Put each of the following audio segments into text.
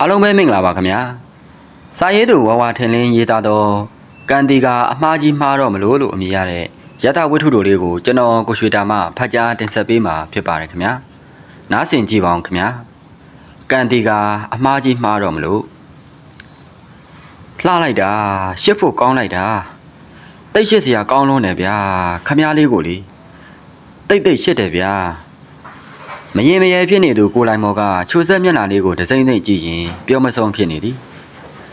အားလုံးပဲမင်္ဂလာပါခင်ဗျာစာရေးသူဝဝထင်လင်းရေးသားတော့ကန်တီကအမှားကြီးမှားတော့မလို့လို့အမည်ရတဲ့ယတဝိထုတို့လေးကိုကျွန်တော်ကိုရွှေတာမဖတ်ကြားတင်ဆက်ပေးမှာဖြစ်ပါတယ်ခင်ဗျာနားဆင်ကြည့်ပါအောင်ခင်ဗျာကန်တီကအမှားကြီးမှားတော့မလို့လှလိုက်တာရှစ်ဖို့ကောင်းလိုက်တာတိတ်ရှစ်စရာကောင်းလုံးတယ်ဗျာခမားလေးကိုလေတိတ်တိတ်ရှစ်တယ်ဗျာ မရင်မရဲဖြစ်နေသူကိုလိုင်မော်ကချိုဆက်မျက်နှာလေးကိုဒစိမ့်သိမ့်ကြည့်ရင်ပြောမဆုံးဖြစ်နေသည်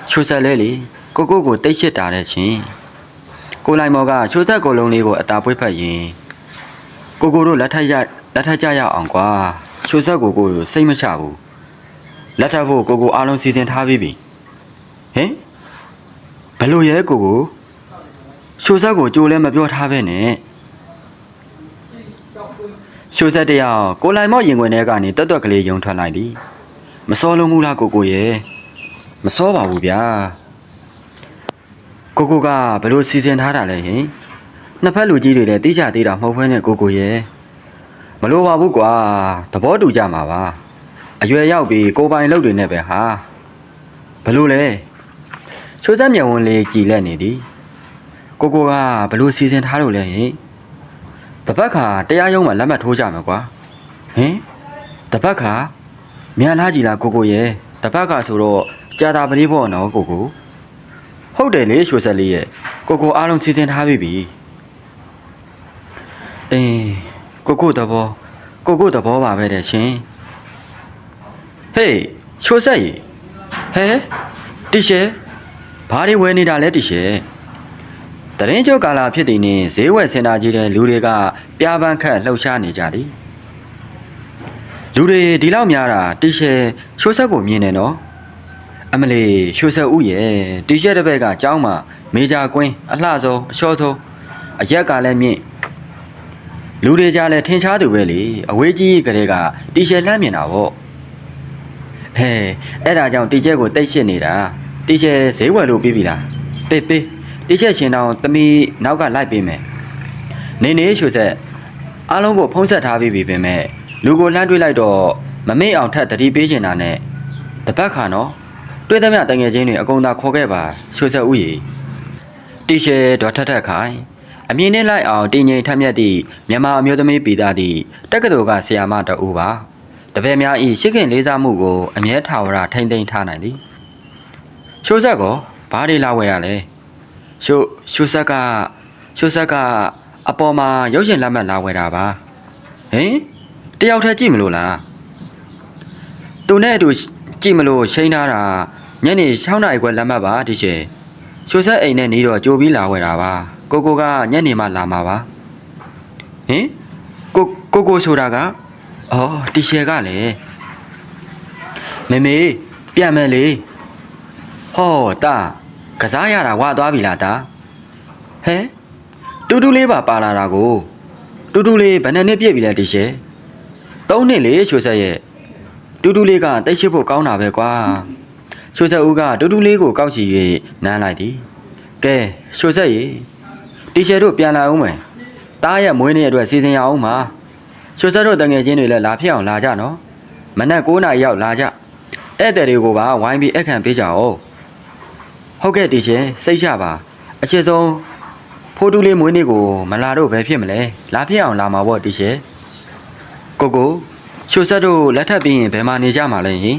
ချိုဆက်လဲလေကိုကိုကိုတိတ်ရှစ်တာတဲ့ချင်းကိုလိုင်မော်ကချိုဆက်ကိုလုံးလေးကိုအတာပွေးဖက်ရင်ကိုကိုတို့လက်ထက်ရလက်ထက်ကြရအောင်ကွာချိုဆက်ကိုကိုစိတ်မချဘူးလက်ထပ်ဖို့ကိုကိုအားလုံးစီစဉ်ထားပြီးပြီဟင်ဘယ်လိုရဲကိုကိုချိုဆက်ကိုကြိုးလဲမပြောထားပဲနဲ့ ရှိုးဆက်တယောက်ကိုလိုင်မော့ရင်ခွင်ထဲကနေတွတ်တွက်ကလေးယုံထွက်လိုက်သည်မစောလုံးဘူးလားကိုကိုရဲ့မစောပါဘူးဗျာကိုကိုကဘလို့စီစဉ်ထားတာလဲဟင်နှစ်ဖက်လူကြီးတွေလည်းတိကျသေးတာမဟုတ်ဘဲနဲ့ကိုကိုရဲ့မလိုပါဘူးကွာသဘောတူကြမှာပါအရွယ်ရောက်ပြီးကိုပိုင်လုပ်တွေနဲ့ပဲဟာဘလို့လဲချိုးဆက်မျက်ဝန်းလေးကြည်လက်နေသည်ကိုကိုကဘလို့စီစဉ်ထားလို့လဲဟင် တပတ်ခါတရားရုံးမှာလက်မှတ်ထိုးကြမယ်ကွာဟင်တပတ်ခါမြန်လာကြည်လားကိုကိုရဲ့တပတ်ခါဆိုတော့ကြာတာပလေးပေါ့နော်ကိုကိုဟုတ်တယ်လေရွှေဆက်လေးရဲ့ကိုကိုအားလုံးစီစဉ်ထားပြီပြီအင်းကိုကိုတဘောကိုကိုတဘောပါပဲတဲ့ရှင်ဟေးရွှေဆက်ကြီးဟဲတီရှယ်ဘာတွေဝယ်နေတာလဲတီရှယ် တရင်ကျော်ကာလာဖြစ်တဲ့နေ့ဈေးဝယ်စင်တာကြီးတဲ့လူတွေကပြားပန်းခတ်လှုပ်ရှားနေကြသည်လူတွေဒီလောက်များတာတီရှယ်ရှိုးဆက်ကိုမြင်နေနော်အမလီရှိုးဆက်ဦးရဲ့တီရှယ်တစ်ဘက်ကကျောင်းမှာမေဂျာကွင်းအလှဆုံးအလျှောဆုံးအရက်ကလည်းမြင့်လူတွေကြလည်းထင်ရှားသူပဲလေအဝေးကြီးကလေးကတီရှယ်လှမ်းမြင်တာပေါ့ဟဲအဲ့ဒါကြောင့်တီရှယ်ကိုတိတ်ရှစ်နေတာတီရှယ်ဈေးဝယ်လို့ပြီးပြီလားပေးပေး တိချက်ရှင်တောင်သမီးနောက်ကလိုက်ပေးမယ်နေနေရွှေဆက်အားလုံးကိုဖုံးဆက်ထားပြီးပြီပင်မဲ့လူကိုလှမ်းတွေးလိုက်တော့မမေ့အောင်ထပ်တတိပေးချင်တာနဲ့တပတ်ခါနော်တွေးသမျှတငယ်ချင်းတွေအကုန်သာခေါ်ခဲ့ပါရွှေဆက်ဦးကြီးတိရှယ်ဒေါ်ထက်ထက်ခိုင်အမြင်နဲ့လိုက်အောင်တင်ငိမ်ထက်မြက်သည့်မြန်မာအမျိုးသမီးပြည်သားသည့်တက္ကသိုလ်ကဆရာမတအူပါတပည့်များဤရှိခင်လေးစားမှုကိုအမြဲထာဝရထိမ့်သိမ်းထားနိုင်သည်ရှိုးဆက်ကောဘာတွေလာဝယ်ရလဲ ရှိုးရှိုးဆက်ကရှိုးဆက်ကအပေါ်မှာရုပ်ရှင်လက်မှတ်လာဝယ်တာပါဟင်တယောက်တည်းကြည့်မလို့လားသူနဲ့အတူကြည့်မလို့ချိန်ထားတာညနေ6နာရီခွဲလက်မှတ်ပါဒီရှင်ရှိုးဆက်အိမ်နဲ့နေတော့ကြိုပြီးလာဝယ်တာပါကိုကိုကညနေမှလာမှာပါဟင်ကိုကိုကိုဆိုတာကအော်တီရှယ်ကလည်းမေမေပြန်မယ်လေဟောတာ ကစားရတာဝါသွားပြီလားတာဟဲတူတူလေးပါပါလာတာကိုတူတူလေးဘယ်နှစ်နှစ်ပြည့်ပြီလဲတီရှယ်သုံးနှစ်လေချိုဆက်ရဲ့တူတူလေးကတိတ်ရှိဖို့ကောင်းတာပဲကွာချိုဆက်ဦးကတူတူလေးကိုကောက်ချီ၍နမ်းလိုက်သည်ကဲချိုဆက်ရေတီရှယ်တို့ပြန်လာအောင်မယ်တားရဲ့မွေးနေ့အတွက်စီစဉ်ရအောင်ပါချိုဆက်တို့တငယ်ချင်းတွေလည်းလာဖြစ်အောင်လာကြနော်မနက်9နာရီရောက်လာကြဧည့်သည်တွေကိုပါဝိုင်းပြီးအခန့်ပေးကြအောင် ဟုတ်ကဲ့တီချင်းစိတ်ချပါအချစ်ဆုံးဖိုးတူးလေးမွေးနေ့ကိုမလာတော့ဘယ်ဖြစ်မလဲလာဖြစ်အောင်လာမှာပေါ့တီချင်းကိုကိုချိုဆက်တို့လက်ထပ်ပြီးရင်ဘယ်မှာနေကြမှာလဲဟင်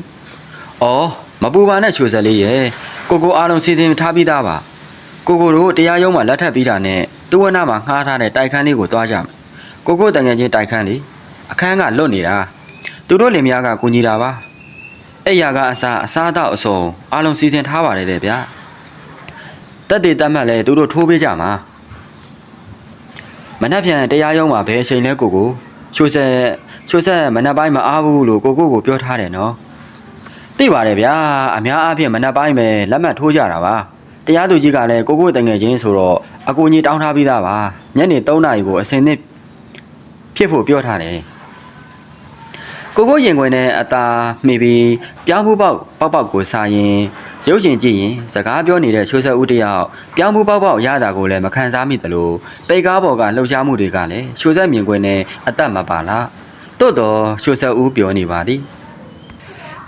အော်မပူပါနဲ့ချိုဆက်လေးရဲ့ကိုကိုအားလုံးစီစဉ်ထားပြီးသားပါကိုကိုတို့တရားရုံးမှာလက်ထပ်ပြီးတာနဲ့သူ့ဝနမှာငှားထားတဲ့တိုက်ခန်းလေးကိုတွားကြမယ်ကိုကိုတန်ငယ်ချင်းတိုက်ခန်းလေးအခန်းကလွတ်နေတာသူတို့လင်မယားကကူညီတာပါအဲ့ရကအစားအစားအသောက်အစုံအားလုံးစီစဉ်ထားပါတယ်တဲ့ဗျာ တက်တေတက်မှတ်လဲသူတို့ထိုးပေးကြမှာမနှက်ပြန်တရားရုံးမှာဘယ်အချိန်လဲကိုကိုချိုးဆက်ချိုးဆက်မနှက်ပိုင်းမအားဘူးလို့ကိုကိုကိုပြောထားတယ်နော်သိပါတယ်ဗျာအများအားဖြင့်မနှက်ပိုင်းပဲလက်မှတ်ထိုးကြတာပါတရားသူကြီးကလည်းကိုကိုတငယ်ချင်းဆိုတော့အကူကြီးတောင်းထားပြီးသားပါညနေ3နာရီကိုအစင်သစ်ဖြစ်ဖို့ပြောထားတယ်ကိုကိုရင်ခွင်နဲ့အตาမှီပြီးပြောင်းမှုပေါက်ပေါက်ပေါက်ကိုစားရင် ရုပ်ရှင်ကြည့်ရင်စကားပြောနေတဲ့ချိုးဆက်ဦးတယောက်ပြောင်းမှုပေါက်ပေါက်ရတာကိုလည်းမခံစားမိသလိုတိတ်ကားပေါ်ကလှုပ်ရှားမှုတွေကလည်းချိုးဆက်မြင်ခွင်နဲ့အသက်မပါလားတို့တော်ချိုးဆက်ဦးပြောနေပါသည်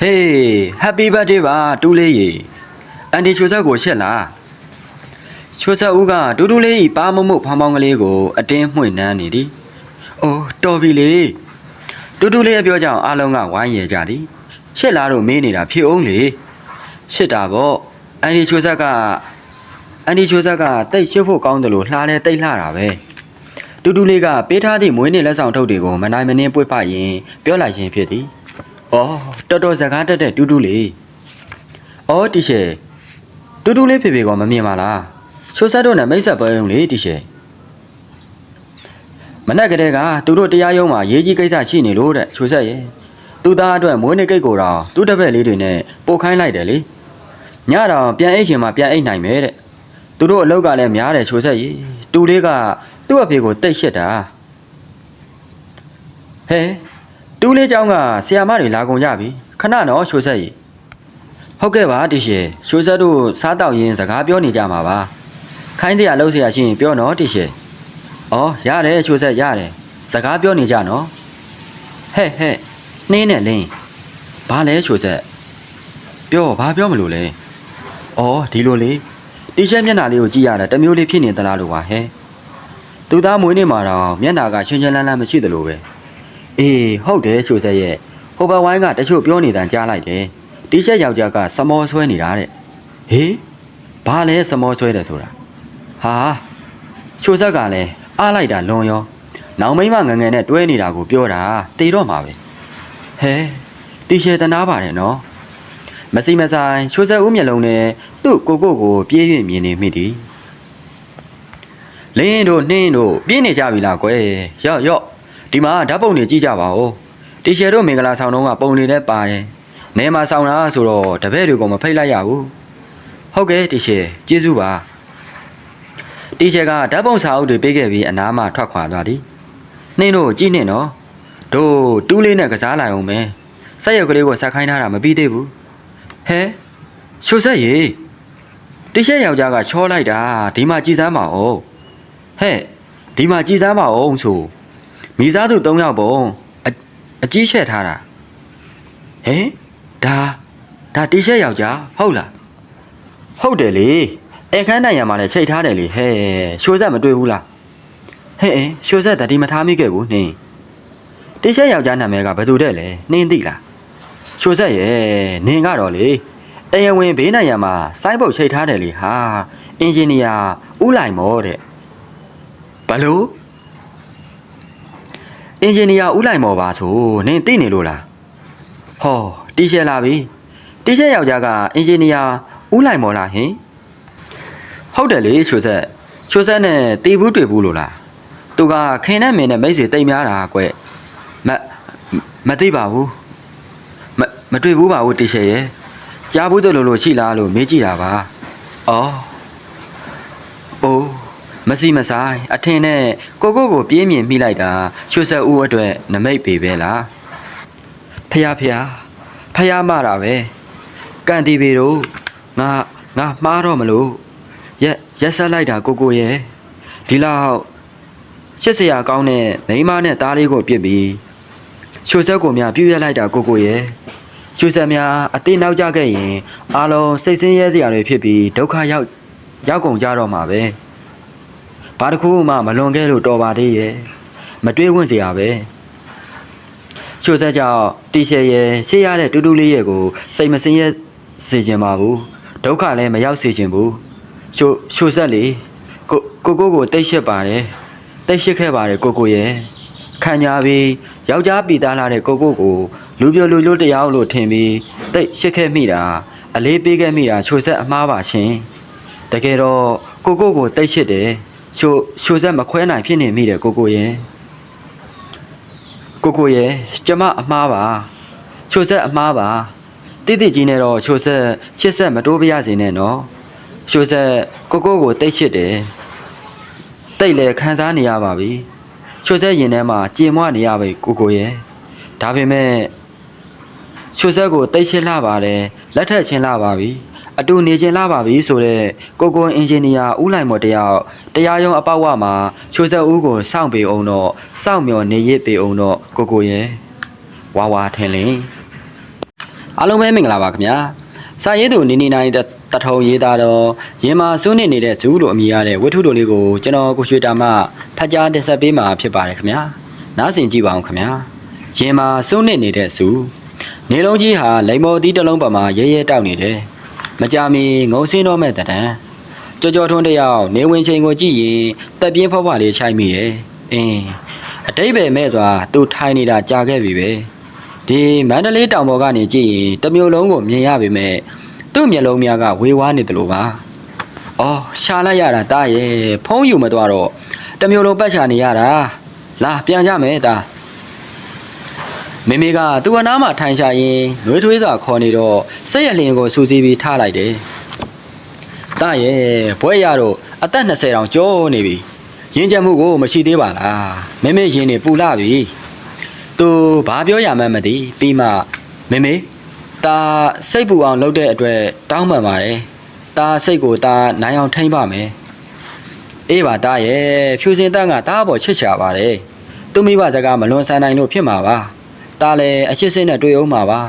ဟေး happy birthday ပါတူးလေးရေအန်တီချိုဆက်ကိုရှက်လားချိုဆက်ဦးကတူတူလေးဤပါမမှုဖောင်းဖောင်းကလေးကိုအတင်းမှွင့်နှမ်းနေသည်အိုးတော်ပြီလေတူတူလေးရဲ့ပြောကြောင်အားလုံးကဝိုင်းရကြသည်ရှက်လားတော့မင်းနေတာဖြစ်အောင်လေ ရှစ်တာပေါ့အန်တီချိုဆက်ကအန်တီချိုဆက်ကတိတ်ရှစ်ဖို့ကောင်းတယ်လို့လှားလဲတိတ်လှတာပဲတူတူလေးကပေးထားသည့်မွေးနေ့လက်ဆောင်ထုတ်တွေကိုမနိုင်မနှင်းပွေ့ပရင်ပြောလိုက်ရင်ဖြစ်သည်။အော်တော်တော်စကားတက်တဲ့တူတူလေး။အော်တီရှယ်တူတူလေးဖေဖေကမမြင်ပါလား။ချိုဆက်တို့နဲ့မိတ်ဆက်ပွဲုံလေတီရှယ်မနက်ကတည်းကသူတို့တရားရုံးမှာရေးကြီးကိစ္စရှိနေလို့တဲ့ချိုဆက်ရဲ့သူသားအတွက်မွေးနေ့ကိတ်ကိုတော့သူ့တပည့်လေးတွေနဲ့ပို့ခိုင်းလိုက်တယ်လေ ညတော့ပြန်အိတ်ချင်မှပြန်အိတ်နိုင်မယ်တဲ့ သူတို့အလောက်ကလည်းများတယ်ချိုဆက်ကြီးတူလေးကသူ့အဖေကိုတိတ်ရှစ်တာဟဲတူလေးเจ้าကဆီယာမတွေလာကုန်ကြပြီခဏတော့ချိုဆက်ကြီးဟုတ်ကဲ့ပါတီရှေချိုဆက်တို့စားတောက်ရင်းစကားပြောနေကြမှာပါခိုင်းတရားလှုပ်เสียရှိရင်ပြောနော်တီရှေဩရတယ်ချိုဆက်ရတယ်စကားပြောနေကြနော်ဟဲ့ဟဲ့နှင်းနဲ့လင်းဘာလဲချိုဆက်ပြောဘာပြောမလို့လဲ ဩဒီလိုလေတီရှပ်မျက်နှာလေးကိုကြည့်ရတာတစ်မျိုးလေးဖြစ်နေသလားလို့ပါဟဲ့သူသားမွေးနေ့မှာတော့မျက်နှာကရှင်းရှင်းလန်းလန်းမရှိသလိုပဲအေးဟုတ်တယ်ချိုဆက်ရဲ့ဟိုဘဝိုင်းကတချို့ပြောနေတန်ကြားလိုက်တယ်တီရှပ်ယောက်ျားကစမောဆွဲနေတာတဲ့ဟေးဘာလဲစမောဆွဲတယ်ဆိုတာဟာချိုဆက်ကလည်းအားလိုက်တာလွန်ရောနောင်မိမငငယ်နဲ့တွဲနေတာကိုပြောတာတေတော့မှာပဲဟဲတီရှယ်တနာပါတယ်နော် မစီမဆိုင်ချိုးဆက်ဦးမျက်လုံးနဲ့သူ့ကိုကိုကိုပြေး၍မြင်နေမိသည်လင်းတို့နှင်းတို့ပြေးနေကြပြီလားကွယ်ရော့ရော့ဒီမှာဓာတ်ပုံတွေကြည့်ကြပါဦးတီရှယ်တို့မင်္ဂလာဆောင်တော့ကပုံတွေလည်းပါတယ်နေမှာဆောင်တာဆိုတော့တပည့်တွေကိုမဖိတ်လိုက်ရဘူးဟုတ်ကဲ့တီရှယ်ကျေးဇူးပါတီရှယ်ကဓာတ်ပုံစာအုပ်တွေပေးခဲ့ပြီးအနားမှထွက်ခွာသွားသည်နှင်းတို့ကြည့်နေနော်တို့တူးလေးနဲ့ကစားလိုက်အောင်မယ်ဆက်ရုပ်ကလေးကိုဆက်ခိုင်းထားတာမပြီးသေးဘူး ဟဲချိုဆက်ရေတရှက်ယောက်ျားကချောလိုက်တာဒီမှာကြည်စမ်းပါဦးဟဲ့ဒီမှာကြည်စမ်းပါဦးဆိုမိသားစု၃ယောက်ပုံအအကြီးရှက်ထားတာဟဲဒါဒါတရှက်ယောက်ျားဟုတ်လားဟုတ်တယ်လေအခန်းနိုင်ရမှာလည်းချိန်ထားတယ်လေဟဲ့ချိုဆက်မတွေ့ဘူးလားဟဲ့ချိုဆက်တတိမထားမိခဲ့ဘူးနှင်းတရှက်ယောက်ျားနာမည်ကဘယ်သူတဲ့လဲနှင်းသိလား ချိုဆက်ရဲ့နင်ကတော့လေအယဝင်ဘေးနိုင်ရမှာစိုင်းပုတ်ချိတ်ထားတယ်လေဟာအင်ဂျင်နီယာဥလိုက်မောတဲ့ဘလို့အင်ဂျင်နီယာဥလိုက်မောပါဆိုနင်သိနေလို့လားဟောတီရှယ်လာပြီတီရှယ်ယောက်ျားကအင်ဂျင်နီယာဥလိုက်မောလားဟင်ဟုတ်တယ်လေချိုဆက်ချိုဆက်နဲ့တီဘူးတွေ့ဘူးလို့လားသူကခင်နဲ့မင်းနဲ့မိတ်ဆွေတိတ်များတာကွမမသိပါဘူး မမတွေ့ဘူးပါဘူးတီရှယ်ရဲ့ကြားဘူးတယ်လို့လို့ရှိလားလို့မေးကြည့်တာပါ။အော်။အိုးမစီမဆိုင်အထင်နဲ့ကိုကိုကိုပြင်းမြင်မိလိုက်တာချွတ်ဆက်ဦးအတွက်နမိတ်ပေပဲလား။ဖះဖះဖះမတာပဲ။ကန်တီပေတို့ငါငါမှားတော့မလို့ရက်ရက်ဆက်လိုက်တာကိုကိုရဲ့ဒီလောက်ရှစ်စရာကောင်းတဲ့မိန်းမနဲ့သားလေးကိုပြစ်ပြီးချိုဆက်ကိုများပြည့်ရလိုက်တာကိုကိုရဲ့ ချိုဆက်များအသေးနောက်ကျခဲ့ရင်အားလုံးစိတ်ဆင်းရဲစရာတွေဖြစ်ပြီးဒုက္ခရောက်ရောက်ကုန်ကြတော့မှာပဲဘာတစ်ခုမှမလွန်ခဲ့လို့တော်ပါသေးရဲ့မတွေးဝင့်စရာပဲချိုဆက်ကြောင့်တီရှယ်ရဲ့ရှေ့ရတဲ့တူတူလေးရဲ့ကိုစိတ်မဆင်းရဲစေခြင်းပါဘူးဒုက္ခလည်းမရောက်စေခြင်းဘူးချိုချိုဆက်လေကိုကိုကိုကိုတိတ်ရှက်ပါတယ်တိတ်ရှက်ခဲ့ပါတယ်ကိုကိုရဲ့ခံကြပြီးယောက်ျားပီသားလာတဲ့ကိုကိုကို လူပြိုလူလို့တရားလို့ထင်ပြီးတိတ်ရှစ်ခဲ့မိတာအလေးပေးခဲ့မိတာချိုဆက်အမားပါရှင်တကယ်တော့ကိုကိုကိုတိတ်ရှစ်တယ်ချိုချိုဆက်မခွဲနိုင်ဖြစ်နေမိတယ်ကိုကိုရဲ့ကိုကိုရဲ့ကျမအမားပါချိုဆက်အမားပါတိတိကြီးနဲ့တော့ချိုဆက်ချစ်ဆက်မတိုးပြရစေနဲ့နော်ချိုဆက်ကိုကိုကိုတိတ်ရှစ်တယ်တိတ်လေခံစားနေရပါပြီချိုဆက်ရင်ထဲမှာကြင်မွနေရပဲကိုကိုရဲ့ဒါပေမဲ့ ချိုဆက်ကိုတိတ်ရှင်းလာပါတယ်လက်ထက်ချင်းလာပါပြီအတူနေချင်းလာပါပြီဆိုတော့ကိုကိုအင်ဂျင်နီယာဦးလိုက်မော်တယောက်တရားရုံးအပေါက်ဝမှာချိုဆက်ဦးကိုစောင့်ပေးအောင်တော့စောင့်မျှော်နေရစ်ပေးအောင်တော့ကိုကိုရဲ့ဝါဝါထင်လင်အားလုံးပဲမင်္ဂလာပါခင်ဗျာစာရေးသူနေနေနိုင်တတထုံရေးသားတော့ရင်မာစွန်းနေနေတဲ့ဇူးလိုအမည်ရတဲ့ဝတ္ထုတို့လေးကိုကျွန်တော်ကိုရွှေတာမဖတ်ကြားတင်ဆက်ပေးမှာဖြစ်ပါတယ်ခင်ဗျာနားဆင်ကြည့်ပါအောင်ခင်ဗျာရင်မာစွန်းနေနေတဲ့ဇူး နေလုံးကြီးဟာလိမ္မော်သီးတစ်လုံးပေါ်မှာရဲရဲတောက်နေတယ်မကြမီငုံစင်းတော့မဲ့တံကြော်ကြော်ထွန်းတစ်ယောက်နေဝင်ချိန်ကိုကြည့်ရင်တက်ပြင်းဖွားဖွားလေးချိုက်မိရဲ့အင်းအတိတ်ပဲမဲ့စွာသူထိုင်နေတာကြာခဲ့ပြီပဲဒီမန္တလေးတောင်ပေါ်ကနေကြည့်ရင်တစ်မျိုးလုံးကိုမြင်ရပေမဲ့သူ့မျက်လုံးများကဝေဝါးနေတယ်လို့ပါ။အော်ရှာလိုက်ရတာတားရဲ့ဖုံးယူမသွားတော့တစ်မျိုးလုံးပတ်ချနေရတာ။လာပြန်ကြမယ်တာ။ မေမေကသူ့အနားမှာထိုင်ရှာရင်းနှွေးထွေးစာခေါ်နေတော့စက်ရလျင်ကိုစူးစီးပြီးထားလိုက်တယ်။တရဲ့ဘွဲရတော့အသက်20တောင်ကျော်နေပြီ။ရင်းချက်မှုကိုမရှိသေးပါလား။မေမေရင်းနေပူလာပြီ။သူဘာပြောရမှန်းမသိပြီးမှမေမေဒါစိတ်ပူအောင်လုပ်တဲ့အတွက်တောင်းပန်ပါတယ်။ဒါစိတ်ကိုဒါနိုင်အောင်ထိမ့်ပါမယ်။အေးပါဒါရဲ့ဖြူစင်တန်းကဒါပေါ်ချစ်ချပါတယ်။သူမိဘစကားမလွန်ဆန်နိုင်လို့ဖြစ်မှာပါ။ ဒါလည်းအရှိစိတ်နဲ့တွေ့အောင်မှာပါ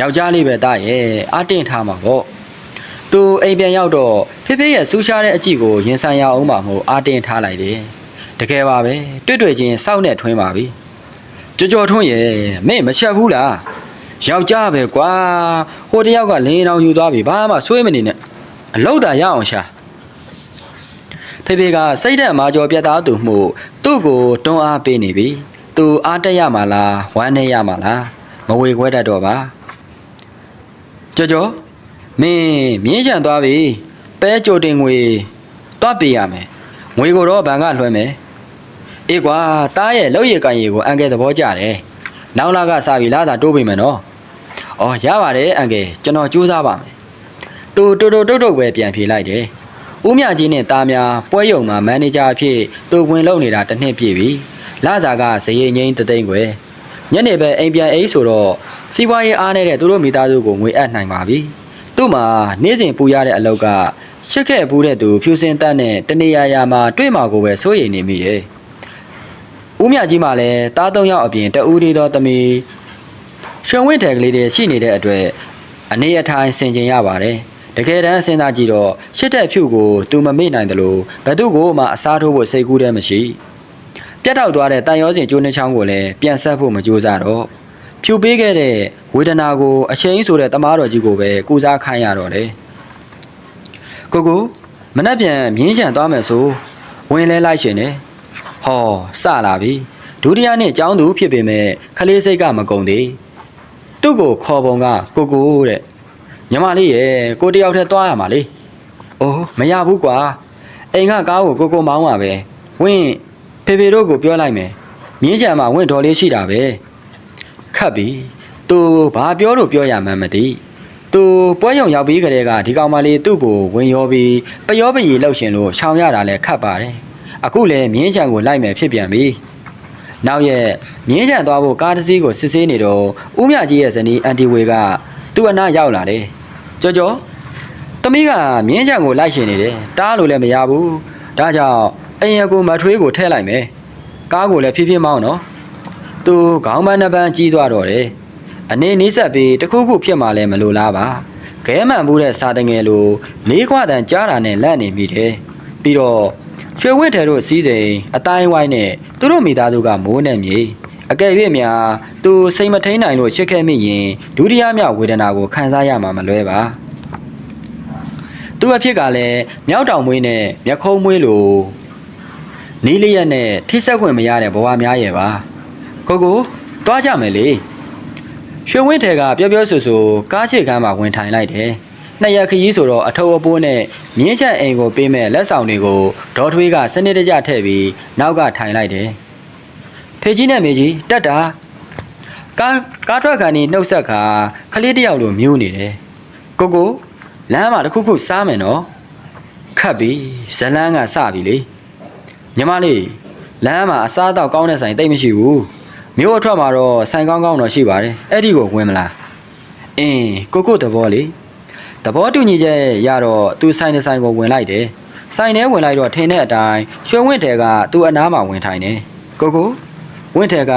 ယောက်ျားလေးပဲတားရဲ့အတင်းထားမှာပေါ့သူအိမ်ပြန်ရောက်တော့ဖေဖေရဲ့စူးရှားတဲ့အကြည့်ကိုရင်ဆိုင်ရအောင်မှာမို့အတင်းထားလိုက်တယ်တကယ်ပါပဲတွေ့တွေ့ချင်းစောက်နဲ့ထွင်းပါပြီကြော်ကြော်ထွန်းရဲ့မင်းမချက်ဘူးလားယောက်ျားပဲကွာဟိုတယောက်ကလင်းအောင်ယူသွားပြီဘာမှဆွေးမနေနဲ့အလောက်တာရအောင်ရှာဖေဖေကစိတ်ဓာတ်မာကျော်ပြတ်သားသူမှုသူ့ကိုတွန်းအားပေးနေပြီ သူအားတက်ရမှာလားဝမ်းနေရမှာလားမဝေခွဲတတ်တော့ပါကြော်ကြော်မင်းမြင်းချန်သွားပြီပဲကြိုတင်ငွေတွားပေးရမယ်ငွေကိုတော့ဘဏ်ကလွှဲမယ်အေးကွာတားရဲ့လောက်ရကန်ရီကိုအန်ကယ်သဘောကျတယ်။နောက်လာကစပြီလားသာတိုးပေးမယ်နော်။အော်ရပါတယ်အန်ကယ်ကျွန်တော်ကြိုးစားပါမယ်။တူတူတူတုတ်တုတ်ပဲပြန်ဖြေလိုက်တယ်။ဦးမြကြီးနဲ့တားများပွဲရုံမှာမန်နေဂျာအဖြစ်သူဝင်လုပ်နေတာတစ်နှစ်ပြည့်ပြီ။ လာစာကဇရေငိမ့်တသိန်းခွဲ။ညနေပဲအိမ်ပြန်အိတ်ဆိုတော့စီးပွားရေးအားနေတဲ့သူတို့မိသားစုကိုငွေအပ်နိုင်ပါပြီ။သူ့မှာနေ့စဉ်ပူရတဲ့အလောက်ကရှစ်ခဲ့ပူးတဲ့သူဖြူစင်တက်နဲ့တနေရာရာမှာတွေ့မှာကိုပဲစိုးရိမ်နေမိတယ်။ဦးမြကြီးမှလည်းတားသုံးယောက်အပြင်တဦးသေးသောသမီးရွှေဝင်းတယ်ကလေးတွေရှိနေတဲ့အတွက်အနေအထိုင်ဆင်ကျင်ရပါတယ်တကယ်တမ်းစဉ်းစားကြည့်တော့ရှစ်တဲ့ဖြူကိုသူမမေ့နိုင်တယ်လို့ဘသူကိုမှအစားထိုးဖို့စိတ်ကူးတည်းမရှိ ပြတ်တောက်သွားတဲ့တန်ရောစင်ကျိုးနှချောင်းကိုလည်းပြန်ဆက်ဖို့မကြိုးစားတော့ဖြူပေးခဲ့တဲ့ဝေဒနာကိုအချိန်ဆိုတဲ့တမားတော်ကြီးကိုပဲကုစားခိုင်းရတော့တယ်ကိုကိုမနှက်ပြန်မြင်းချံသွားမယ်ဆိုဝင်လဲလိုက်ရှင်တယ်ဟောစလာပြီဒုတိယနှစ်ကျောင်းသူဖြစ်ပေမဲ့ခလေးစိတ်ကမကုံသေးသူ့ကိုခေါ်ပုံကကိုကိုတဲ့ညီမလေးရဲ့ကိုတယောက်တည်းသွားရမှာလေအိုးမရဘူးကွာအိမ်ကကားကိုကိုကိုမောင်းပါပဲဝင်း ဖေဖေတို့ကိုပြောလိုက်မယ်မြင်းချံမှာဝင်းတော်လေးရှိတာပဲခတ်ပြီသူဘာပြောလို့ပြောရမှန်းမသိသူပွဲရုံရောက်ပြီးကြတဲ့ကဒီကောင်မလေးသူ့ကိုဝင်ရောပြီးပျောပရီလှုပ်ရှင်လို့ရှောင်ရတာလဲခတ်ပါတယ်အခုလည်းမြင်းချံကိုလိုက်မယ်ဖြစ်ပြန်ပြီ။နောက်ရက်မြင်းချံသွားဖို့ကားတစ်စီးကိုစစ်ဆေးနေတော့ဦးမြကြီးရဲ့ဇနီးအန်တီဝေကသူ့အနားရောက်လာတယ်။ကြော်ကြော်သမီးကမြင်းချံကိုလိုက်ရှင်နေတယ်။တားလို့လည်းမရဘူး။ဒါကြောင့် အိမ်ရကိုမထွေးကိုထည့်လိုက်မယ်။ကားကိုလည်းဖြည်းဖြည်းမောင်းနော်။သူခေါင်းပန်းနှစ်ပန်းကြီးသွားတော့တယ်။အနေနီးဆက်ပြီးတစ်ခုခုဖြစ်မှလည်းမလိုလားပါ။ခဲမှန်မှုတဲ့စာတငယ်လိုလေးခွာတန်ကြားတာနဲ့လက်နေမိတယ်။ပြီးတော့ရွှေဝင့်ထဲတို့စီးစိမ်အတိုင်းဝိုင်းနဲ့သူတို့မိသားစုကမိုးနဲ့မြေအကယ်၍များသူစိတ်မထိန်နိုင်လို့ရှစ်ခဲ့မိရင်ဒုတိယမြောက်ဝေဒနာကိုခံစားရမှာမလွဲပါသူအဖြစ်ကလည်းမြောက်တောင်မွေးနဲ့မျက်ခုံးမွေးလို နီးလျက်နဲ့ထိဆက်ခွင့်မရတဲ့ဘဝများရဲ့ပါကိုကိုတွားကြမယ်လေရွှေဝင့်ထဲကပျော်ပျော်ဆူဆူကားချေကမ်းမှာဝင်ထိုင်လိုက်တယ်နှစ်ရက်ခရီးဆိုတော့အထုပ်အပိုးနဲ့မြင်းချက်အိမ်ကိုပေးမဲ့လက်ဆောင်တွေကိုဒေါ်ထွေးကစနစ်တကျထည့်ပြီးနောက်ကထိုင်လိုက်တယ်။ဖေကြီးနဲ့မေကြီးတက်တာကားကားထွက်ကန်ကြီးနှုတ်ဆက်ခါခလေးတစ်ယောက်လိုမြူးနေတယ်။ကိုကိုလမ်းမှာတစ်ခုခုစားမယ်နော်။ခတ်ပြီဇလန်းကစပြီလေ။ ညီမလေးလမ်းမှာအစားအသောက်ကောင်းတဲ့ဆိုင်တိတ်မရှိဘူး။မြို့အထွက်မှာတော့ဆိုင်ကောင်းကောင်းတော့ရှိပါတယ်။အဲ့ဒီကိုဝင်မလား။အင်းကိုကိုတဘောလေ။သဘောတူညီချက်ရတော့သူဆိုင်တဲ့ဆိုင်ကိုဝင်လိုက်တယ်။ဆိုင်ထဲဝင်လိုက်တော့ထင်းတဲ့အတိုင်းရွှေဝင့်ထဲကသူ့အနားမှာဝင်ထိုင်တယ်။ကိုကိုဝင့်ထဲက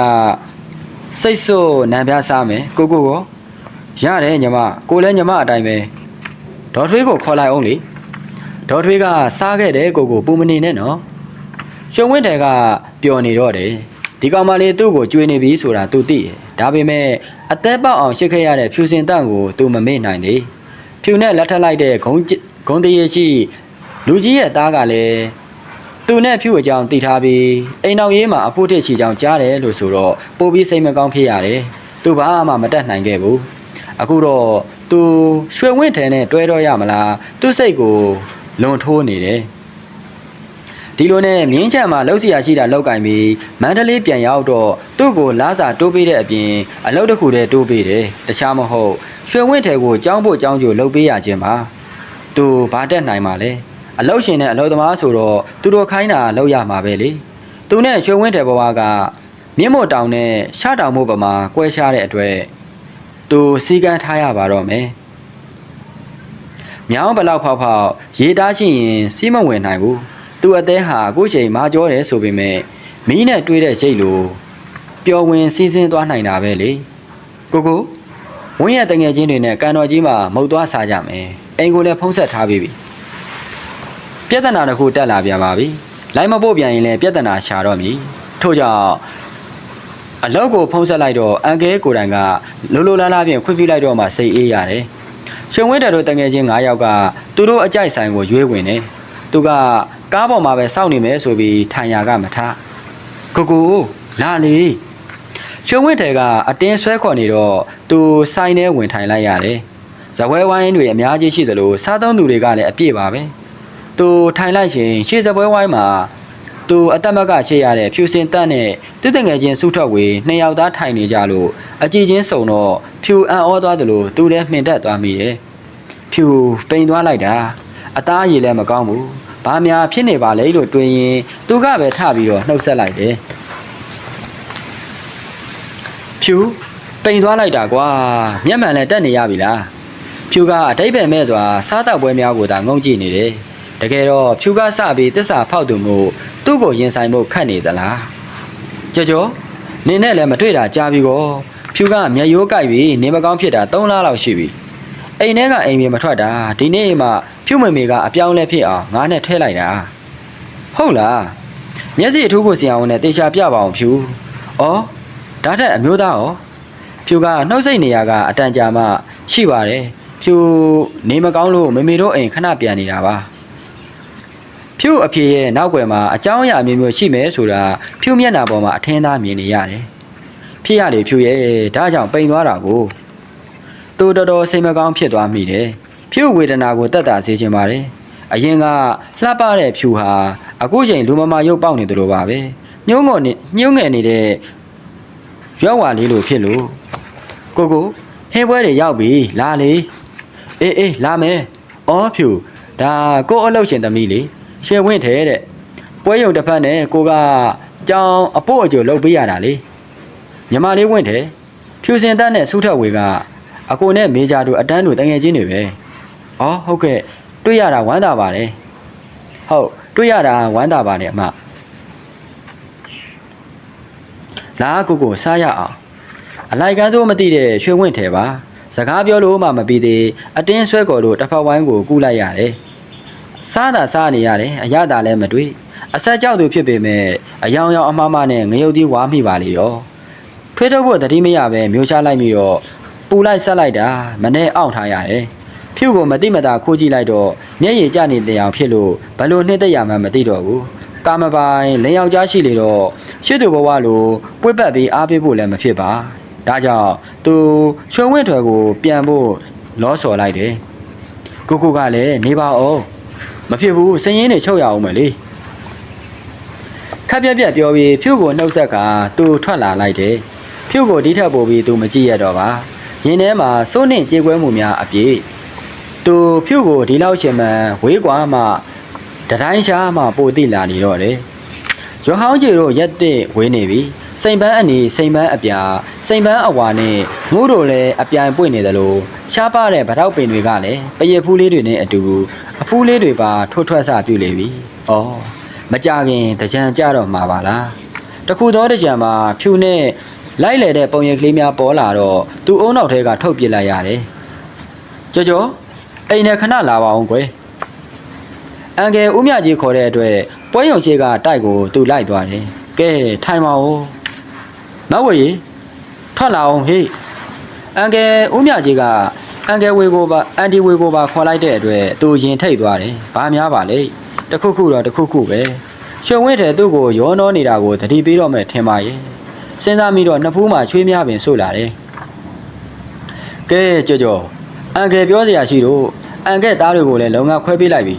စိတ်ဆို့နံပြားစားမယ်ကိုကိုကိုရတယ်ညီမကိုလည်းညီမအတိုင်းပဲဒေါ်ထွေးကိုခေါ်လိုက်အောင်လေဒေါ်ထွေးကစားခဲ့တယ်ကိုကိုပူမနေနဲ့နော် ရွှေဝင်းတယ်ကပျော်နေတော့တယ်ဒီကောင်မလေးသူ့ကိုကြွေးနေပြီဆိုတာသူသိတယ်ဒါပေမဲ့အသက်ပေါက်အောင်ရှစ်ခဲ့ရတဲ့ဖြူစင်တန့်ကိုသူမမေ့နိုင်သေးဖြူနဲ့လက်ထပ်လိုက်တဲ့ဂုံးဂုံးတရေရှိလူကြီးရဲ့သားကလည်းသူနဲ့ဖြူအကြောင်းသိထားပြီးအိမ်တော်ရေးမှာအဖို့ထစ်ချီကြောင်ကြားတယ်လို့ဆိုတော့ပို့ပြီးစိတ်မကောင်းဖြစ်ရတယ်။သူဘာမှမတတ်နိုင်ခဲ့ဘူး။အခုတော့သူရွှေဝင့်ထဲနဲ့တွဲတော့ရမလား။သူ့စိတ်ကိုလွန်ထိုးနေတယ်။ ဒီလိုနဲ့မြင်းချံမှာလှုပ်ရှားရှိတာလောက်ကင်ပြီးမန္တလေးပြန်ရောက်တော့သူ့ကိုလာစာတိုးပေးတဲ့အပြင်အလုပ်တစ်ခုတည်းတိုးပေးတယ်တခြားမဟုတ်ရွှေဝင့်ထဲကိုကြောင်းဖို့ကြောင်းကျိုလှုပ်ပေးရခြင်းပါသူဘာတက်နိုင်မှာလဲအလုပ်ရှင်နဲ့အလုပ်သမားဆိုတော့သူတို့ခိုင်းတာလုပ်ရမှာပဲလေသူနဲ့ရွှေဝင့်ထဲဘဝကမြင့်မို့တောင်နဲ့ရှားတောင်မို့ပမာကွဲရှားတဲ့အတွက်သူစီကန်းထားရပါတော့မယ်မြောင်းဘလောက်ဖောက်ဖောက်ရေတားရှိရင်စီးမဝင်နိုင်ဘူး သူအသေးဟာအခုချိန်မာကြောတယ်ဆိုပေမဲ့မီးနဲ့တွေးတဲ့ရိတ်လိုပျော်ဝင်စီးစင်းသွားနိုင်တာပဲလေကိုကိုဝင်းရတငယ်ချင်းတွေနဲ့ကန်တော်ကြီးမှာမုတ်သွားစားကြမယ်အိမ်ကိုလည်းဖုံးဆက်ထားပြီးပြီပြဿနာတစ်ခုတက်လာပြန်ပါပြီ။လိုက်မပို့ပြန်ရင်လည်းပြဿနာရှာတော့မည်။ထို့ကြောင့်အလောက်ကိုဖုံးဆက်လိုက်တော့အန်ကဲကိုယ်တိုင်ကလိုလိုလားလားဖြင့်ခွင့်ပြုလိုက်တော့မှစိတ်အေးရတယ်။ရှင်ဝင်းတယ်တို့တငယ်ချင်း9ယောက်ကသူတို့အကြိုက်ဆိုင်ကိုရွေးဝင်တယ်။သူက ကားပေါ်မှာပဲစောင့်နေမယ်ဆိုပြီးထိုင်ရာကမထ။ကိုကိုလာလေ။ရှင်ဝင်းတယ်ကအတင်းဆွဲခေါ်နေတော့သူဆိုင်ထဲဝင်ထိုင်လိုက်ရတယ်။ဇပွဲဝိုင်းတွေအများကြီးရှိသလိုစားသုံးသူတွေကလည်းအပြည့်ပါပဲ။သူထိုင်လိုက်ရှင်ရှေ့စပွဲဝိုင်းမှာသူအတက်မကရှေ့ရတဲ့ဖြူစင်တက်နဲ့သူတငယ်ချင်းစုထွက်ဝေနှစ်ယောက်သားထိုင်နေကြလို့အကြည့်ချင်းစုံတော့ဖြူအံ့ဩသွားသလိုသူလည်းမှင်တက်သွားမိတယ်။ဖြူပိန်သွားလိုက်တာအသားရည်လည်းမကောင်းဘူး။ ဘာများဖြစ်နေပါလဲလို့တွေးရင်သူကပဲထပြီးတော့နှုတ်ဆက်လိုက်တယ်။ဖြူပိန်သွားလိုက်တာကွာမျက်မှန်လည်းတက်နေရပြီလား။ဖြူကအတိတ်ပဲမဲ့စွာစားတောက်ပွဲများကိုသာငုံကြည့်နေတယ်။တကယ်တော့ဖြူကားစပြီးတစ္ဆာဖောက်သူမို့သူ့ကိုရင်ဆိုင်ဖို့ခတ်နေသလားကြော်ကြော်နင်းနဲ့လည်းမတွေ့တာကြာပြီကောဖြူကမျက်ရိုးကိုက်ပြီးနေမကောင်းဖြစ်တာ3လလောက်ရှိပြီ အိမ်ထဲကအိမ်မြေမထွက်တာဒီနေ့မှဖြူမေမေကအပြောင်းလဲဖြစ်အောင်ငါနဲ့ထဲလိုက်တာဟုတ်လားမျက်စိအထူးကိုစီအောင်နဲ့တေချာပြပါအောင်ဖြူဩဒါထက်အမျိုးသားဩဖြူကနှုတ်ဆက်နေရကအတန်ကြာမှရှိပါတယ်ဖြူနေမကောင်းလို့မေမေတို့အိမ်ခဏပြန်နေတာပါဖြူအဖေရဲ့နောက်ွယ်မှာအကြောင်းအရာအမျိုးမျိုးရှိမယ်ဆိုတာဖြူမျက်နှာပေါ်မှာအထင်းသားမြင်နေရတယ်။ဖြစ်ရလေဖြူရဲ့ဒါကြောင့်ပိန်သွားတာကို သူတော်တော်စိတ်မကောင်းဖြစ်သွားမိတယ်။ဖြူဝေဒနာကိုတက်တာစေချင်ပါတယ်။အရင်ကလှပတဲ့ဖြူဟာအခုချိန်လူမမာရုပ်ပေါက်နေသလိုပါပဲ။ညှိုးငေါ်နေညှိုးငယ်နေတဲ့ရွက်ဝါလေးလိုဖြစ်လို့ကိုကိုဟင်းပွဲတွေရောက်ပြီလာလေအေးအေးလာမယ်။အော်ဖြူဒါကိုအလုပ်ရှင်သမီးလေရှယ်ဝင့်ထဲတဲ့ပွဲရုံတစ်ဖက်နဲ့ကိုကကြောင်အပို့အကျိုးလုပ်ပေးရတာလေညီမလေးဝင့်ထဲဖြူစင်တက်နဲ့ဆူထက်ဝေက အကိုနဲ့မေဂျာတို့အတန်းတို့တငယ်ချင်းတွေပဲဩဟုတ်ကဲ့တွေ့ရတာဝမ်းသာပါတယ်ဟုတ်တွေ့ရတာဝမ်းသာပါတယ်အမလာကိုကိုစားရအောင်အလိုက်ကန်းစိုးမသိတဲ့ရွှေဝင့်ထဲပါစကားပြောလို့မှမပြီးသေးအတင်းဆွဲကော်လို့တစ်ဖက်ဝိုင်းကိုကူးလိုက်ရတယ်စားတာစားနေရတယ်အရသာလည်းမတွေ့အဆက်ကြောက်သူဖြစ်ပေမဲ့အယောင်ယောင်အမှားမှားနဲ့ငရုတ်သီးဝါမိပါလေရောထွေးထုတ်ဖို့တတိမရပဲမျိုးချလိုက်ပြီးတော့ ပူလိုက်ဆက်လိုက်တာမနဲ့အောင့်ထားရတယ်ဖြူကိုမတိမတာခိုးကြည့်လိုက်တော့မျက်ရည်ကျနေတဲ့အောင်ဖြစ်လို့ဘလို့နှစ်သက်ရမှမသိတော့ဘူးကာမပိုင်လင်ယောက်ျားရှိလေတော့ရှစ်သူဘဝလိုပွေ့ပတ်ပြီးအားပေးဖို့လည်းမဖြစ်ပါဒါကြောင့်သူချွန်ဝင့်ထွယ်ကိုပြန်ဖို့လောဆော်လိုက်တယ်ကိုကိုကလည်းနေပါအောင်မဖြစ်ဘူးစရင်နေချုပ်ရအောင်မယ်လေခက်ပြက်ပြက်ပြောပြီးဖြူကိုနှုတ်ဆက်ကသူထွက်လာလိုက်တယ်ဖြူကိုဒီထက်ပိုပြီးသူမကြည့်ရတော့ပါ ရင်ထဲမှာစိုးနှင့်ကြေကွဲမှုများအပြည့်သူဖြူကိုဒီလောက်ရှင်မှန်ဝေးကွာမှတတိုင်းရှားမှပိုတိလာနေတော့တယ်ရွဟောင်းကြီးတို့ရက်တဲ့ဝေးနေပြီစိန်ပန်းအနီစိန်ပန်းအပြာစိန်ပန်းအဝါနဲ့ငိုးတို့လည်းအပြိုင်ပွင့်နေတယ်လို့ရှားပါတဲ့ဗတောက်ပင်တွေကလည်းပရဖူးလေးတွေနဲ့အတူအဖူးလေးတွေပါထွတ်ထွက်စပြုလေပြီ။အော်မကြခင်တကြံကြတော့မှာပါလား။တခုသောတကြံမှာဖြူနဲ့ လိုက်လေတဲ့ပုံရိပ်ကလေးများပေါ်လာတော့သူ့အုံနောက်ထဲကထုတ်ပစ်လိုက်ရတယ်ကြောကြောအိမ်နဲ့ခဏလာပါအောင်ကွယ်အန်ကယ်ဦးမြကြီးခေါ်တဲ့အတွက်ပွဲရုံရှိကတိုက်ကိုသူလိုက်သွားတယ်ကဲထိုင်ပါဦးမဝေရီထွက်လာအောင်ဟေ့အန်ကယ်ဦးမြကြီးကအန်ကယ်ဝေကိုပါအန်တီဝေကိုပါခေါ်လိုက်တဲ့အတွက်သူရင်ထိတ်သွားတယ်ဘာများပါလဲတခုခုတော့တခုခုပဲရွှေဝင်းထဲသူ့ကိုရောနှောနေတာကိုတတိပေးတော့မယ်ထင်ပါရဲ့ စဉ်းစားမိတော့နှစ်ဖူးမှာချွေးများပင်ဆို့လာတယ်ကဲကြော်ကြော်အန်ကယ်ပြောစရာရှိတော့အန်ကယ်သားတွေကိုလည်းလုံငါခွဲပေးလိုက်ပြီ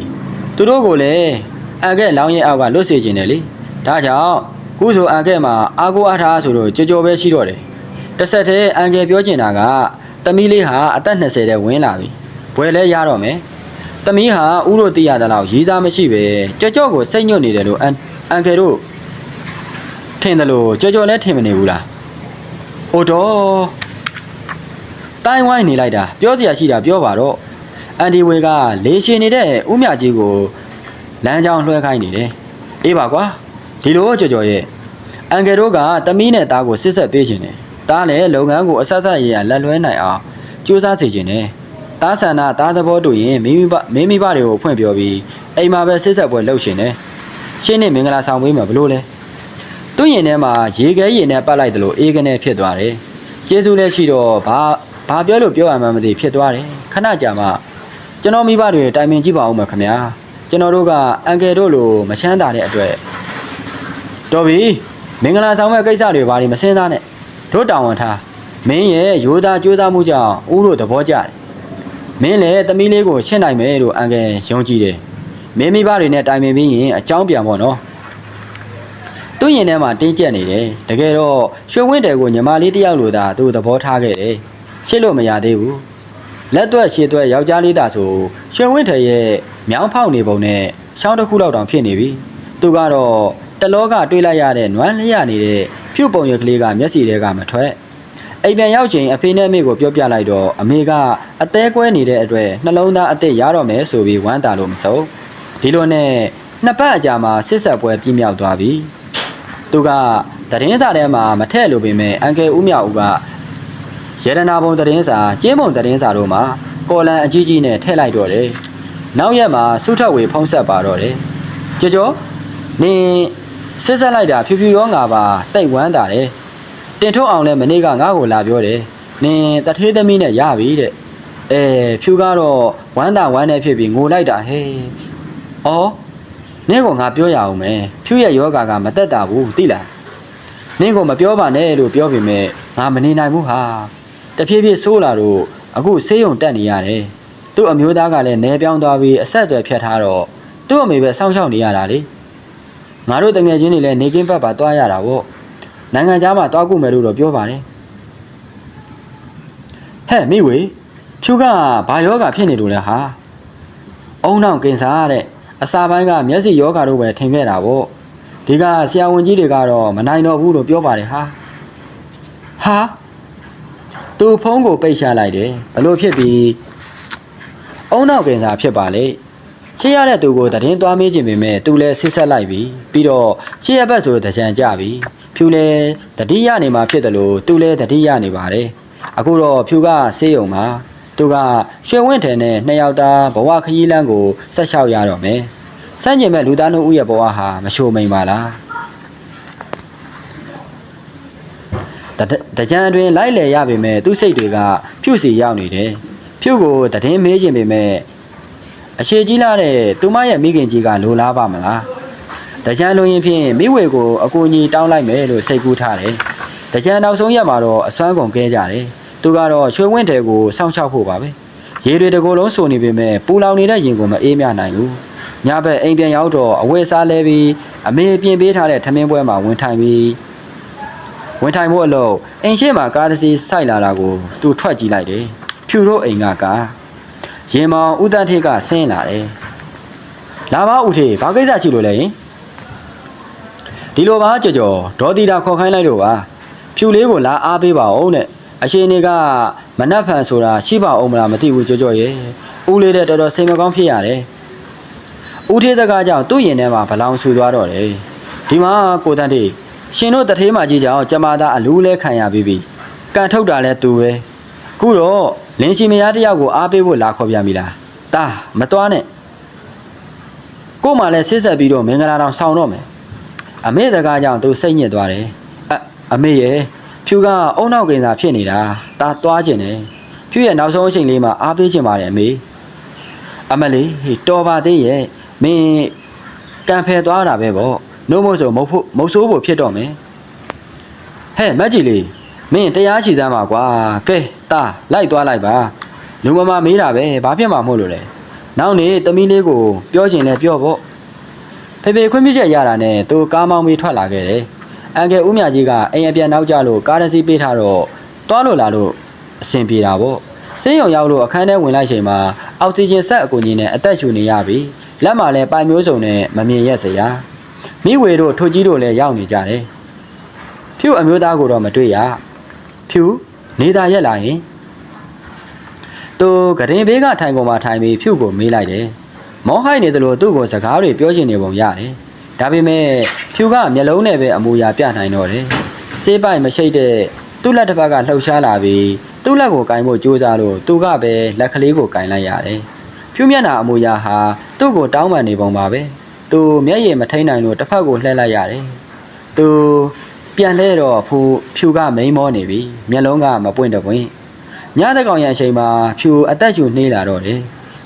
သူတို့ကိုလည်းအန်ကယ်လောင်းရင်အောက်ကလွတ်စေခြင်းတယ်လေဒါကြောင့်ခုဆိုအန်ကယ်မှာအာကိုအားထားဆိုတော့ကြော်ကြော်ပဲရှိတော့တယ်တစ်ဆက်တည်းအန်ကယ်ပြောချင်တာကတမီးလေးဟာအသက်20တဲ့ဝင်လာပြီဘွယ်လဲရတော့မယ်။သမီးဟာဥတို့သိရတဲ့လောက်ရေးစားမရှိပဲကြော့ကြော့ကိုစိတ်ညွတ်နေတယ်လို့အန်အန်ကယ်တို့ ထင်တယ်လို့ကြော့ကြော့လည်းထင်မနေဘူးလား။ဟိုတော့တိုင်းဝိုင်းနေလိုက်တာပြောစရာရှိတာပြောပါတော့။အန်ဒီဝေကလေရှင်နေတဲ့ဥမြကြီးကိုလမ်းကြောင်းလွှဲခိုင်းနေတယ်။အေးပါကွာဒီလိုကြော့ကြော့ရဲ့အန်ကယ်တို့ကတမီးနဲ့သားကိုစစ်ဆက်ပေးခြင်းတယ်။သားလည်းလုပ်ငန်းကိုအဆက်ဆက်ရရလက်လွှဲနိုင်အောင်ကြိုးစားစေခြင်းတယ်။တားဆန္ဒတားသဘောတူရင်မိမိဘမိမိဘတွေကိုဖွင့်ပြောပြီးအိမ်မှာပဲစစ်ဆက်ပွဲလုပ်ရှင်တယ်ရှင်းနေမင်္ဂလာဆောင်ပေးမှာဘလို့လဲ သူ့ရင်ထဲမှာရေခဲရင်နဲ့ပတ်လိုက်တယ်လို့အေးကနေဖြစ်သွားတယ်ကျေးဇူးလည်းရှိတော့ဘာဘာပြောလို့ပြောရမှန်းမသိဖြစ်သွားတယ်ခဏကြာမှကျွန်တော်မိဘတွေတိုင်ပင်ကြည့်ပါဦးမယ်ခင်ဗျာကျွန်တော်တို့ကအန်ကယ်တို့လိုမချမ်းသာတဲ့အတွက်တော်ပြီမင်္ဂလာဆောင်မဲ့ကိစ္စတွေဘာတွေမစင်းစားနဲ့တို့တောင်းဝန်ထားမင်းရဲ့ရိုးသားကြိုးစားမှုကြောင့်ဦးတို့သဘောကျတယ်မင်းလည်းသမီးလေးကိုရှင်းနိုင်မယ်လို့အန်ကယ်ယုံကြည်တယ်မင်းမိဘတွေနဲ့တိုင်ပင်ပြီးရင်အကြောင်းပြန်ပေါ့နော် သူ့ရင်ထဲမှာတင်းကျပ်နေတယ်တကယ်တော့ရွှေဝင်းတယ်ကိုညီမလေးတစ်ယောက်လိုသာသူ့သဘောထားခဲ့တယ်ရှင်းလို့မရသေးဘူးလက်သွက်ရှည်သွက်ယောက်ျားလေးသာဆိုရွှေဝင်းတယ်ရဲ့မြောင်းဖောက်နေပုံနဲ့ရှောင်းတစ်ခုလောက်တောင်ဖြစ်နေပြီသူကတော့တလောကတွေးလိုက်ရတဲ့နွမ်းလျက်နေတဲ့ဖြုတ်ပုံရကလေးကမျက်စီထဲကမထွက်အိမ်ပြန်ရောက်ချိန်အဖေနဲ့မေကိုပြောပြလိုက်တော့အမေကအသေးကွဲနေတဲ့အတွက်နှလုံးသားအသက်ရတော့မယ်ဆိုပြီးဝမ်းတာလို့မဆုံးဒီလိုနဲ့နှစ်ပတ်အကြာမှာစစ်ဆက်ပွဲပြင်းမြောက်သွားပြီ သူကသတင်းစာထဲမှာမထည့်လို့ပေမဲ့အန်ကယ်ဦးမြောက်ဦးကရတနာဘုံသတင်းစာကျင်းဘုံသတင်းစာတို့မှာကော်လန်အကြီးကြီးနဲ့ထည့်လိုက်တော့တယ်နောက်ရက်မှာစုထက်ဝေဖုံးဆက်ပါတော့တယ်ကြောကြောနင်စစ်ဆက်လိုက်တာဖြူဖြူရောငါပါတိတ်ဝမ်းတာတယ်တင်ထုတ်အောင်လည်းမနေ့ကငါ့ကိုလာပြောတယ်။နင်တထေးသမီးနဲ့ရပြီတဲ့။အဲဖြူကတော့ဝမ်းသာဝမ်းနဲ့ဖြစ်ပြီးငိုလိုက်တာဟဲ့။အော် နင့်ကငါပြောရအောင်မယ်။ဖြူရဲ့ယောဂါကမတက်တာဘူးသိလား။နင့်ကမပြောပါနဲ့လို့ပြောပေမဲ့ငါမနေနိုင်ဘူးဟာ။တဖြည်းဖြည်းဆိုးလာတော့အခုဆေးရုံတက်နေရတယ်။သူ့အမျိုးသားကလည်းနေပြောင်းသွားပြီးအဆက်အသွယ်ဖြတ်ထားတော့သူ့အမေပဲစောင့်ရှောက်နေရတာလေ။ငါတို့တငယ်ချင်းတွေလည်းနေကင်းဘက်ပါသွားရတာပေါ့။နိုင်ငံသားမှာတောက်ကုမယ်လို့တော့ပြောပါတယ်ဟဲ့မိဝေဖြူကဘာယောဂဖြစ်နေလို့လဲဟာအုံနောက်ကင်ဆာတဲ့ အစာပိုင်းကမျက်စိယောဂတို့ပဲထင်ခဲ့တာပေါ့ဒီကဆရာဝန်ကြီးတွေကတော့မနိုင်တော့ဘူးလို့ပြောပါတယ်ဟာဟာသူဖုန်းကိုပိတ်ရှာလိုက်တယ်ဘလို့ဖြစ်ပြီးအုံနောက်ကင်ဆာဖြစ်ပါလေရှေ့ရတဲ့သူကိုတည်င်းသွားမေးခြင်းပေမဲ့သူလည်းဆစ်ဆက်လိုက်ပြီပြီးတော့ရှေ့ရဘက်ဆိုတကြံကြပြီဖြူလဲတတိယနေမှာဖြစ်တယ်လို့သူလဲတတိယနေပါတယ်အခုတော့ဖြူကဆေးရုံမှာ သူကရွှေဝင်းထန်နဲ့နှစ်ယောက်သားဘဝခရီးလမ်းကိုဆက်လျှောက်ရတော့မယ်စန့်ကျင်မဲ့လူသားတို့ဦးရဲ့ဘဝဟာမချိုမိန်ပါလားတတကြံအတွင်လိုက်လေရပေမဲ့သူ့စိတ်တွေကဖြူစီရောက်နေတယ်ဖြူကိုတည်င်းမေးခြင်းပေမဲ့အရှိကြီးလာတဲ့သူမရဲ့မိခင်ကြီးကလိုလားပါမလားတကြံလုံရင်ဖြင့်မိဝေကိုအကူအညီတောင်းလိုက်မယ်လို့စိတ်ကူးထားတယ်။တကြံနောက်ဆုံးရက်မှာတော့အစွမ်းကုန်ကဲကြတယ်။ သူကတော့ရွှေဝင်းတဲကိုစောင့်ရှောက်ဖို့ပါပဲ။ရေတွေတကိုယ်လုံးစုံနေပေမဲ့ပူလောင်နေတဲ့ရင်ကိုမအေးမြနိုင်ဘူး။ညဘက်အိမ်ပြန်ရောက်တော့အဝယ်စားလဲပြီးအမေပြင်ပေးထားတဲ့ထမင်းပွဲမှာဝင်ထိုင်ပြီးဝင်ထိုင်ဖို့အလို့အိမ်ရှိမှာကားတစ်စီးစိုက်လာတာကိုသူထွက်ကြည့်လိုက်တယ်။ဖြူတို့အိမ်ကကားရင်မောင်ဦးတန်းထေးကဆင်းလာတယ်။လာပါဦးထေးဘာကိစ္စရှိလို့လဲယင်ဒီလိုပါကြော်ကြော်ဒေါ်တီတာခေါ်ခိုင်းလိုက်လို့ပါဖြူလေးကိုလာအားပေးပါအောင်တဲ့ အရှင်နေကမနှက်ဖန်ဆိုတာရှိပါအောင်မလားမသိဘူးကြော်ကြော်ရဲ့ဦးလေးတဲ့တော်တော်စိတ်မကောင်းဖြစ်ရတယ်ဦးထေးစကားကြောင့်သူ့ရင်ထဲမှာဘလောင်ဆူသွားတော့တယ်ဒီမှာကိုတန်းတေရှင်တို့တထေးမကြီးကြောင့်ကျမသားအလူးလဲခံရပြီးပြီကန်ထုတ်တာလဲသူပဲခုတော့လင်းရှင်မယားတယောက်ကိုအားပေးဖို့လာခေါ်ပြန်ပြီလားတာမသွားနဲ့ကို့မှလည်းဆစ်ဆက်ပြီးတော့မင်္ဂလာတော်ဆောင်တော့မယ်အမေစကားကြောင့်သူစိတ်ညစ်သွားတယ်အအမေရဲ့ ဖြူကအုံနောက်ကင်စာဖြစ်နေတာတာသွားခြင်းတယ်ဖြူရဲ့နောက်ဆုံးအချိန်လေးမှာအားပေးခြင်းပါတယ်အမေအမလေးဟေးတော်ပါသေးရဲ့မင်းကံဖယ်သွားတာပဲပေါ့နှုတ်မို့ဆိုမဟုတ်ဖို့မဟုတ်ဆိုးဖို့ဖြစ်တော့မယ်ဟဲ့မက်ကြီးလေးမင်းတရားချီစမ်းပါကွာကဲတာလိုက်သွားလိုက်ပါလူမမမေးတာပဲဘာဖြစ်မှာမဟုတ်လို့လဲနောက်နေ့တမီးလေးကိုပြောချင်လဲပြောပေါ့ဖေဖေခွင့်ပြချက်ရတာနဲ့သူကားမောင်းပြီးထွက်လာခဲ့တယ် အန်ကယ်ဦးမြကြီးကအိမ်အပြန်နောက်ကျလို့ကားတစ်စီးပေးထားတော့တွားလို့လာလို့အဆင်ပြေတာပေါ့ဆေးရုံရောက်လို့အခန်းထဲဝင်လိုက်ချိန်မှာအောက်ဆီဂျင်ဆက်အကူကြီးနဲ့အသက်ရှူနေရပြီလက်မှာလည်းပိုင်မျိုးစုံနဲ့မမြင်ရက်စရာမိဝေတို့ထိုကြီးတို့လည်းရောက်နေကြတယ်ဖြူအမျိုးသားကိုတော့မတွေ့ရဖြူနေသားရက်လာရင်သူဂရင်ဘေးကထိုင်ကုန်မှာထိုင်ပြီးဖြူကိုမေးလိုက်တယ်မောဟိုက်နေတယ်လို့သူ့ကိုစကားတွေပြောချင်နေပုံရတယ် ဒါပေမဲ့ဖြူကမျက်လုံးနဲ့ပဲအမူအရာပြနိုင်တော့တယ်စေးပိုက်မရှိတဲ့သူ့လက်တစ်ဖက်ကလှုပ်ရှားလာပြီးသူ့လက်ကိုကင်ဖို့ကြိုးစားလို့သူကပဲလက်ကလေးကိုကင်လိုက်ရတယ်ဖြူမျက်နှာအမူအရာဟာသူ့ကိုတောင်းပန်နေပုံပါပဲသူမျက်ရည်မထိန်နိုင်လို့တစ်ဖက်ကိုလှည့်လိုက်ရတယ်သူပြန်လဲတော့ဖူဖြူကမိန်မောနေပြီမျက်လုံးကမပွင့်တပွင့်ညတဲ့ကောင်ရန်အချိန်မှာဖြူအသက်ရှူနှေးလာတော့တယ်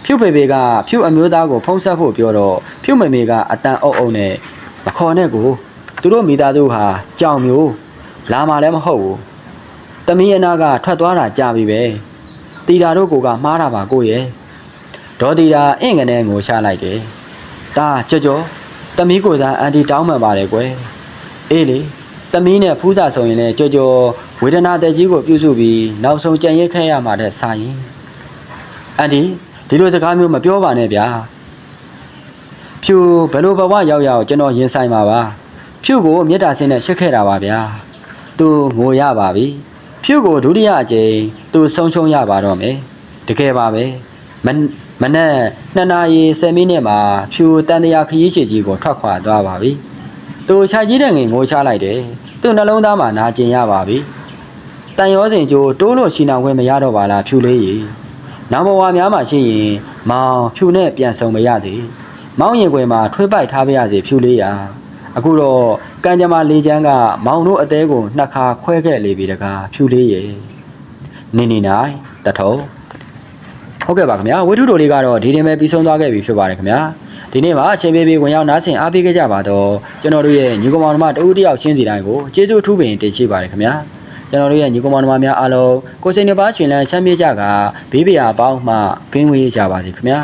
ဖြူဖေဖေကဖြူအမျိုးသားကိုဖုံးဆက်ဖို့ပြောတော့ဖြူမေမေကအတန်အုပ်အုပ်နဲ့မခေါ်နဲ့ကိုသူတို့မိသားစုဟာကြောင်မျိုးလာမှလည်းမဟုတ်ဘူးတမီးအနာကထွက်သွားတာကြာပြီပဲတီတာတို့ကိုကမှားတာပါကိုရဲ့ဒေါ်တီတာအင့်ကနေငိုရှာလိုက်တယ်ဒါကြော်ကြော်တမီးကိုစားအန်တီတောင်းမှန်ပါတယ်ကွယ်အေးလေသမီးနဲ့ဖူးစာဆိုရင်လည်းကြော်ကြော်ဝေဒနာတဲ့ကြီးကိုပြုစုပြီးနောက်ဆုံးကြံရိတ်ခဲ့ရမှာတဲ့စာရင်အန်ဒီ ဒီလိုစကားမျိုးမပြောပါနဲ့ဗျာဖြူဘယ်လိုဘဝရောက်ရောက်ကျွန်တော်ရင်ဆိုင်ပါပါဖြူကိုမေတ္တာစင်းနဲ့ရှစ်ခဲ့တာပါဗျာသူငိုရပါပြီဖြူကိုဒုတိယအကြိမ်သူဆုံးချုံရပါတော့မယ်တကယ်ပါပဲမမနဲ့နှစ်နာရီ10မိနစ်မှာဖြူတန်တရာခရီးချီကြီးကိုထွက်ခွာသွားပါပြီသူခြိုက်ကြီးတဲ့ငင်ငိုချလိုက်တယ်သူ့နှလုံးသားမှာနာကျင်ရပါပြီတန်ရောစင်ကျိုးတိုးလို့ရှီနာခွင့်မရတော့ပါလားဖြူလေးကြီး နောက်ဘဝများမှာရှိရင်မောင်ဖြူနဲ့ပြန်ဆုံမရစေမောင်ရင်ခွင်မှာထွေးပိုက်ထားပါရစေဖြူလေးရာအခုတော့ကံကြမ္မာလေးချမ်းကမောင်တို့အသေးကိုနှစ်ခါခွဲခဲ့လေပြီတကားဖြူလေးရေနေနေနိုင်တထုံဟုတ်ကဲ့ပါခင်ဗျာဝိထုတို့လေးကတော့ဒီတင်ပဲပြီးဆုံးသွားခဲ့ပြီဖြစ်ပါတယ်ခင်ဗျာဒီနေ့မှာအချိန်ပေးပြီးဝင်ရောက်နားဆင်အားပေးခဲ့ကြပါတော့ကျွန်တော်တို့ရဲ့ညီကောင်မောင်နှမတဦးတယောက်ချင်းစီတိုင်းကိုကျေးဇူးထူးပင်တင်ရှိပါတယ်ခင်ဗျာ ကျွန်တော်တို့ရဲ့ညီကောင်မောင်နှမများအားလုံးကိုယ်စိတ်နှပါရှင်လန်းချမ်းမြေ့ကြကဘေးပရာအပေါင်းမှကင်းဝေးကြပါစေခင်ဗျာ